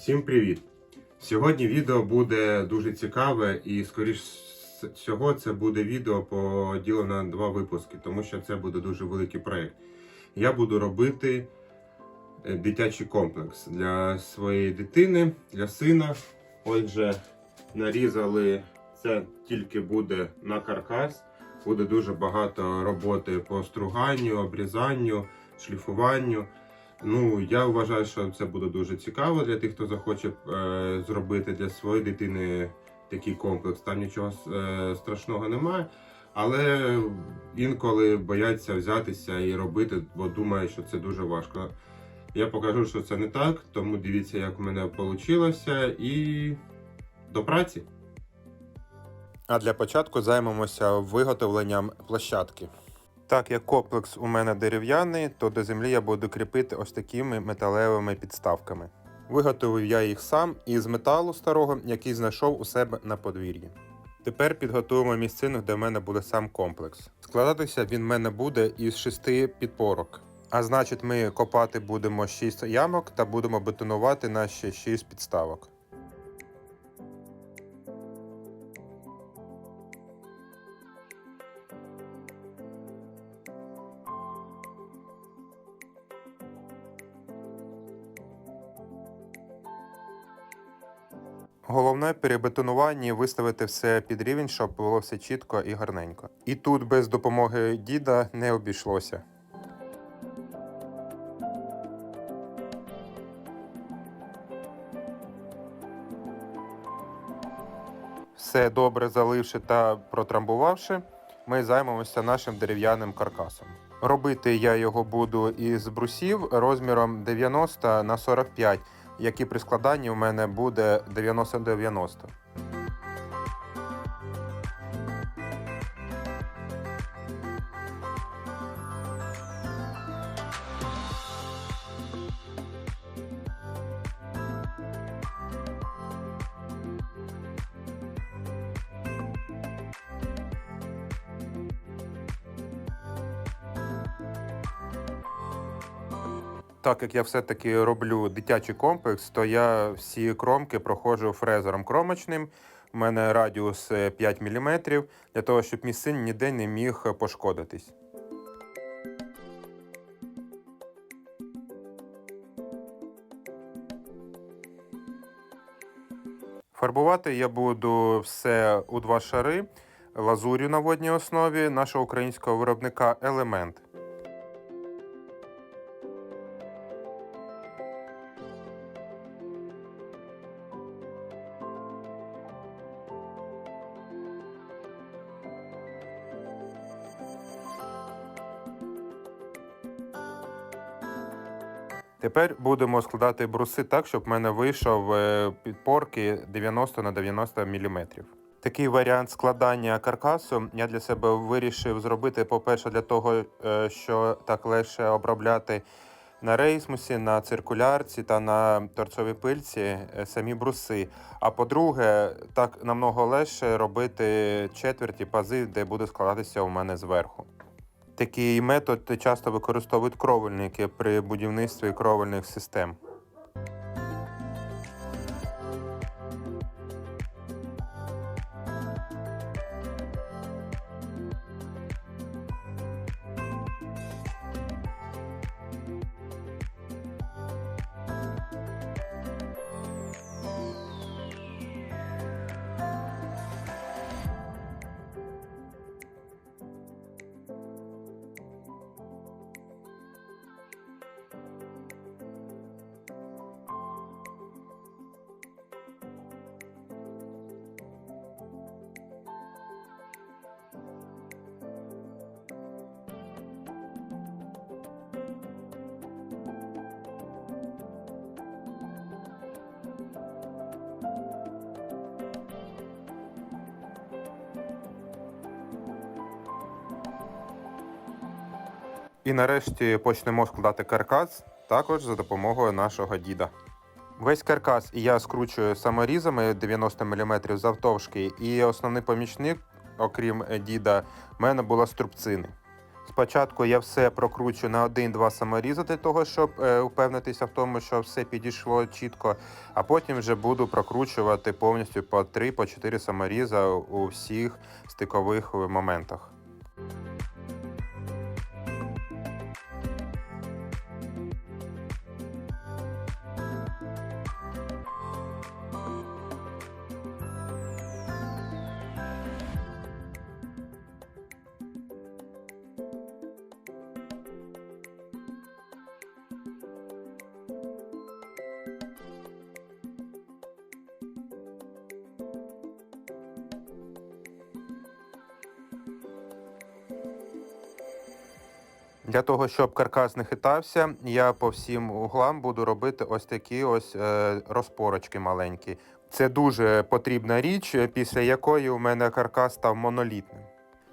Всім привіт! Сьогодні відео буде дуже цікаве і, скоріш всього, це буде відео поділено на два випуски, тому що це буде дуже великий проєкт. Я буду робити е, дитячий комплекс для своєї дитини, для сина. Отже, нарізали це тільки буде на каркас. Буде дуже багато роботи по струганню, обрізанню, шліфуванню. Ну, я вважаю, що це буде дуже цікаво для тих, хто захоче е, зробити для своєї дитини такий комплекс. Там нічого е, страшного немає. Але інколи бояться взятися і робити, бо думають, що це дуже важко. Я покажу, що це не так, тому дивіться, як в мене вийшло, і до праці. А для початку займемося виготовленням площадки. Так як комплекс у мене дерев'яний, то до землі я буду кріпити ось такими металевими підставками. Виготовив я їх сам із металу старого, який знайшов у себе на подвір'ї. Тепер підготуємо місцину, де в мене буде сам комплекс. Складатися він в мене буде із шести підпорок. А значить, ми копати будемо 6 ямок та будемо бетонувати наші 6 підставок. Головне при бетонуванні виставити все під рівень, щоб було все чітко і гарненько. І тут без допомоги діда не обійшлося. Все добре заливши та протрамбувавши, ми займемося нашим дерев'яним каркасом. Робити я його буду із брусів розміром 90 на 45 який при складанні у мене буде 90-90. Так як я все-таки роблю дитячий комплекс, то я всі кромки проходжу фрезером кромочним. У мене радіус е, 5 мм, для того, щоб мій син ніде не міг пошкодитись. Фарбувати я буду все у два шари лазур'ю на водній основі нашого українського виробника Елемент. Тепер будемо складати бруси так, щоб в мене вийшов е, підпорки 90 на 90 мм. Такий варіант складання каркасу я для себе вирішив зробити, по-перше, для того, е, що так легше обробляти на рейсмусі, на циркулярці та на торцовій пильці е, самі бруси. А по-друге, так намного легше робити четверті пази, де буде складатися у мене зверху. Такий метод часто використовують кровельники при будівництві кровельних систем. І нарешті почнемо складати каркас також за допомогою нашого діда. Весь каркас я скручую саморізами 90 мм завтовшки, і основний помічник, окрім діда, в мене була струбцини. Спочатку я все прокручу на один-два саморізи для того, щоб е, упевнитися в тому, що все підійшло чітко, а потім вже буду прокручувати повністю по 3-4 саморіза у всіх стикових моментах. Для того, щоб каркас не хитався, я по всім углам буду робити ось такі ось е, розпорочки маленькі. Це дуже потрібна річ, після якої у мене каркас став монолітним.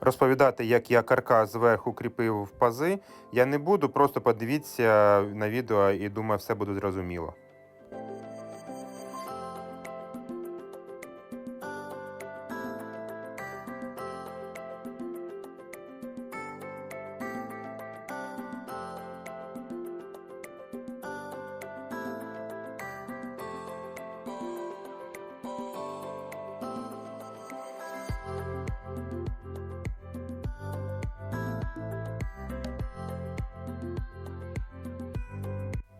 Розповідати, як я каркас зверху кріпив в пази, я не буду, просто подивіться на відео і думаю, все буде зрозуміло.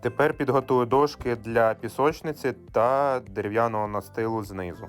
Тепер підготую дошки для пісочниці та дерев'яного настилу знизу.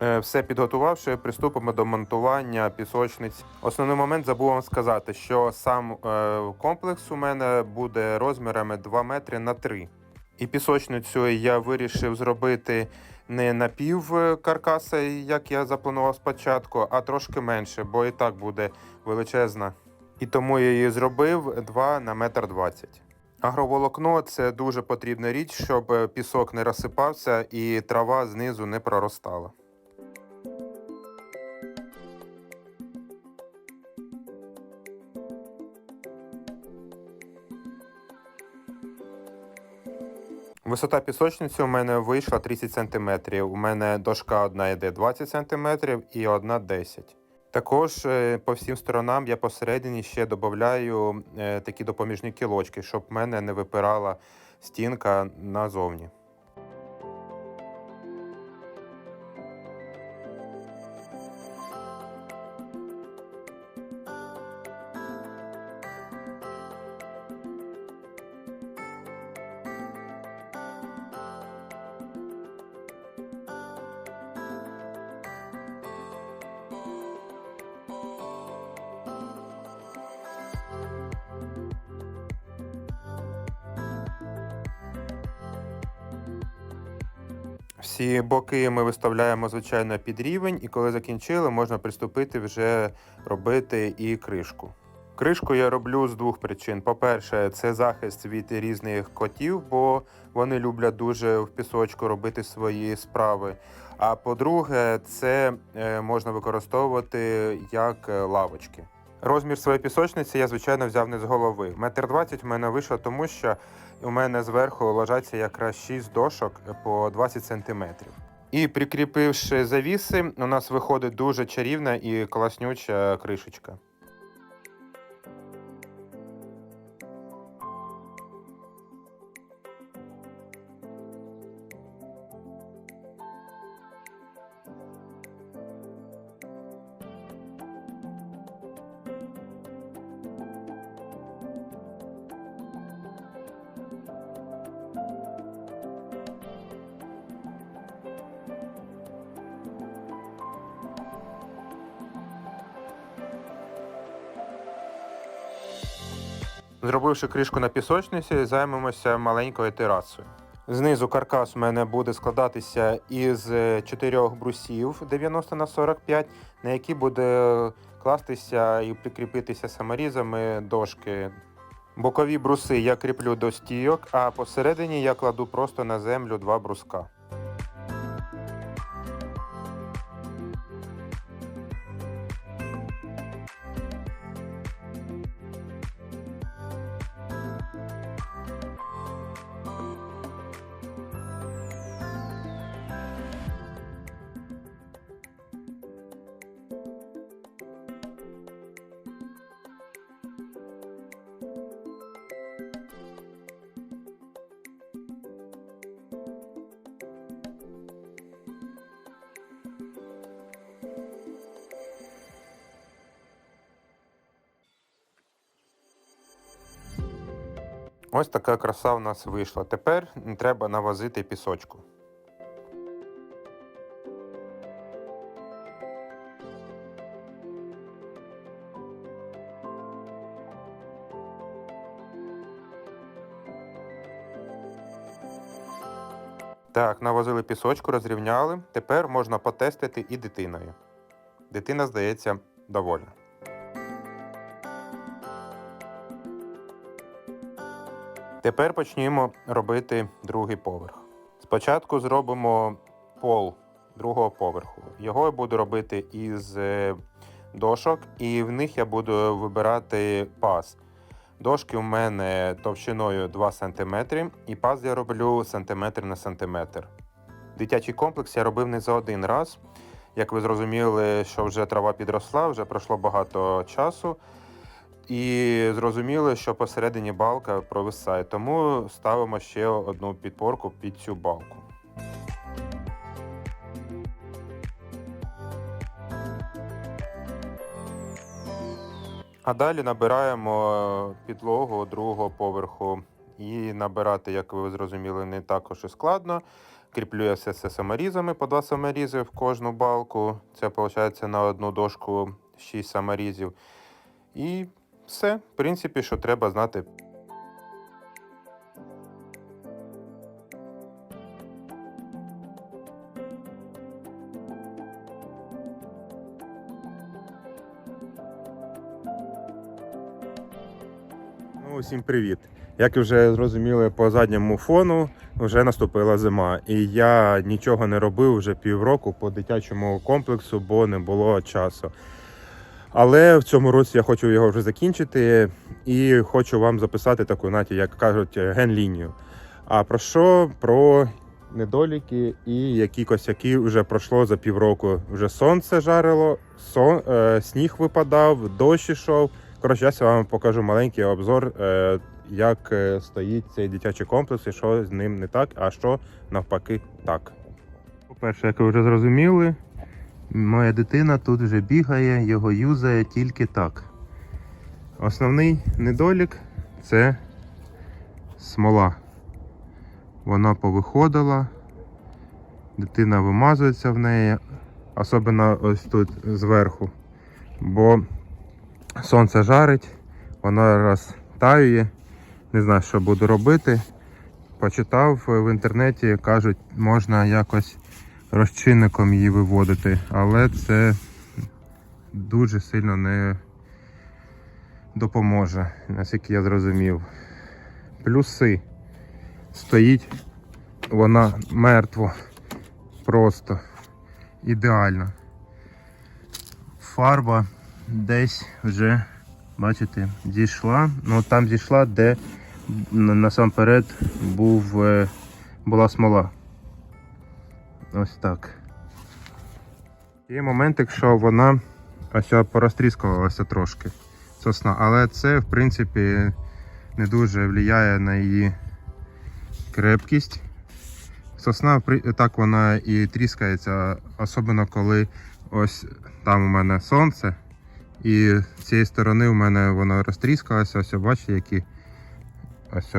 Все підготувавши, приступимо до монтування пісочниць. Основний момент забув вам сказати, що сам е, комплекс у мене буде розмірами 2 метри на 3. І пісочницю я вирішив зробити не на пів е, каркаса, як я запланував спочатку, а трошки менше, бо і так буде величезна. І тому я її зробив 2 на метр 20. Агроволокно це дуже потрібна річ, щоб е, пісок не розсипався і трава знизу не проростала. Висота пісочниці у мене вийшла 30 см. У мене дошка одна йде 20 см і одна 10 Також е, по всім сторонам я посередині ще додаю е, такі допоміжні кілочки, щоб в мене не випирала стінка назовні. Всі боки ми виставляємо звичайно під рівень, і коли закінчили, можна приступити вже робити і кришку. Кришку я роблю з двох причин. По-перше, це захист від різних котів, бо вони люблять дуже в пісочку робити свої справи. А по-друге, це е, можна використовувати як е, лавочки. Розмір своєї пісочниці я, звичайно, взяв не з голови. Метр двадцять в мене вийшло, тому що у мене зверху лежаться якраз 6 дошок по 20 см. І прикріпивши завіси, у нас виходить дуже чарівна і класнюча кришечка. Зробивши кришку на пісочниці, займемося маленькою терасою. Знизу каркас у мене буде складатися із е, чотирьох брусів 90 на 45, на які буде кластися і прикріпитися саморізами дошки. Бокові бруси я кріплю до стійок, а посередині я кладу просто на землю два бруска. Ось така краса у нас вийшла. Тепер треба навозити пісочку. Так, навозили пісочку, розрівняли. Тепер можна потестити і дитиною. Дитина, здається, довольна. Тепер почнімо робити другий поверх. Спочатку зробимо пол другого поверху. Його я буду робити із е, дошок, і в них я буду вибирати паз. Дошки у мене товщиною 2 см, і паз я роблю сантиметр на сантиметр. Дитячий комплекс я робив не за один раз. Як ви зрозуміли, що вже трава підросла, вже пройшло багато часу. І зрозуміли, що посередині балка провисає, тому ставимо ще одну підпорку під цю балку. А далі набираємо підлогу другого поверху. І набирати, як ви зрозуміли, не також і складно. Кріплю я все це саморізами, по два саморізи в кожну балку. Це виходить на одну дошку 6 саморізів. І все, в принципі, що треба знати. Ну, усім привіт. Як вже зрозуміли, по задньому фону вже наступила зима. І я нічого не робив вже півроку по дитячому комплексу, бо не було часу. Але в цьому році я хочу його вже закінчити і хочу вам записати таку, знаєте, як кажуть, ген-лінію. А про що? Про недоліки і які косяки вже пройшло за півроку. Вже сонце жарило, сон, е, сніг випадав, дощ ішов. Коротше, я вам покажу маленький обзор, е, як е, стоїть цей дитячий комплекс і що з ним не так, а що навпаки так. По-перше, як ви вже зрозуміли, моя дитина тут вже бігає, його юзає тільки так. Основний недолік це смола. Вона повиходила, дитина вимазується в неї, особливо ось тут зверху. Бо сонце жарить, воно розтаює. Не знаю, що буду робити. Почитав в інтернеті, кажуть, можна якось розчинником її виводити, але це дуже сильно не допоможе, наскільки я зрозумів. Плюси. Стоїть вона мертво, просто ідеально. Фарба десь вже, бачите, зійшла. Ну там зійшла, де насамперед був, е, була смола. Ось так. Є момент, якщо вона ось порозтріскувалася трошки сосна, але це, в принципі, не дуже впливає на її крепкість. Сосна так вона і тріскається, особливо коли ось там у мене сонце, і з цієї сторони у мене воно розтріскалося. Ось бачите, які ось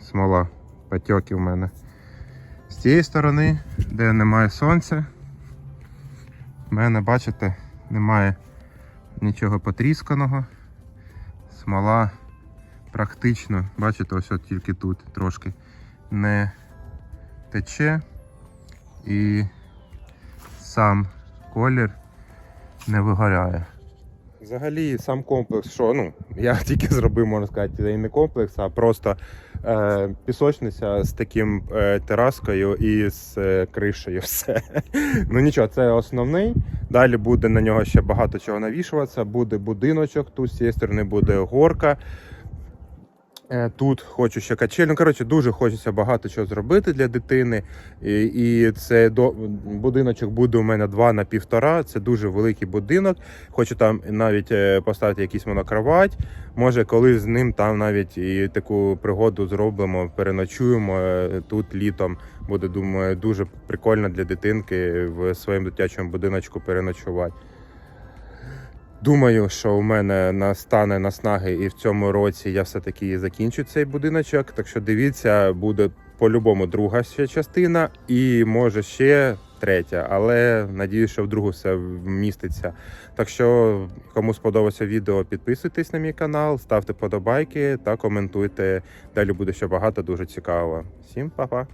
смола, потьоки в мене. З цієї сторони, де немає сонця, в мене, бачите, немає нічого потрісканого. Смола практично, бачите, ось от тільки тут трошки не тече і сам колір не вигоряє. Взагалі, сам комплекс, що ну, я тільки зробив, можна сказати, і не комплекс, а просто е, пісочниця з таким е, тераскою і з е, кришею. Все. Ну нічого, це основний. Далі буде на нього ще багато чого навішуватися. Буде будиночок, тут з цієї сторони буде горка. Е, Тут хочу ще качель. Ну, коротше, дуже хочеться багато чого зробити для дитини. І, і це до, будиночок буде у мене 2 на півтора. Це дуже великий будинок. Хочу там навіть е, поставити якийсь монокровать. Може, коли з ним там навіть і таку пригоду зробимо, переночуємо е, тут літом. Буде, думаю, дуже прикольно для дитинки в своєму дитячому будиночку переночувати. Думаю, що у мене настане наснаги і в цьому році я все-таки закінчу цей будиночок. Так що дивіться, буде по-любому друга ще частина, і може ще третя. Але надіюсь, що в другу все вміститься. Так що, кому сподобалося відео, підписуйтесь на мій канал, ставте подобайки та коментуйте. Далі буде ще багато дуже цікавого. Всім па-па!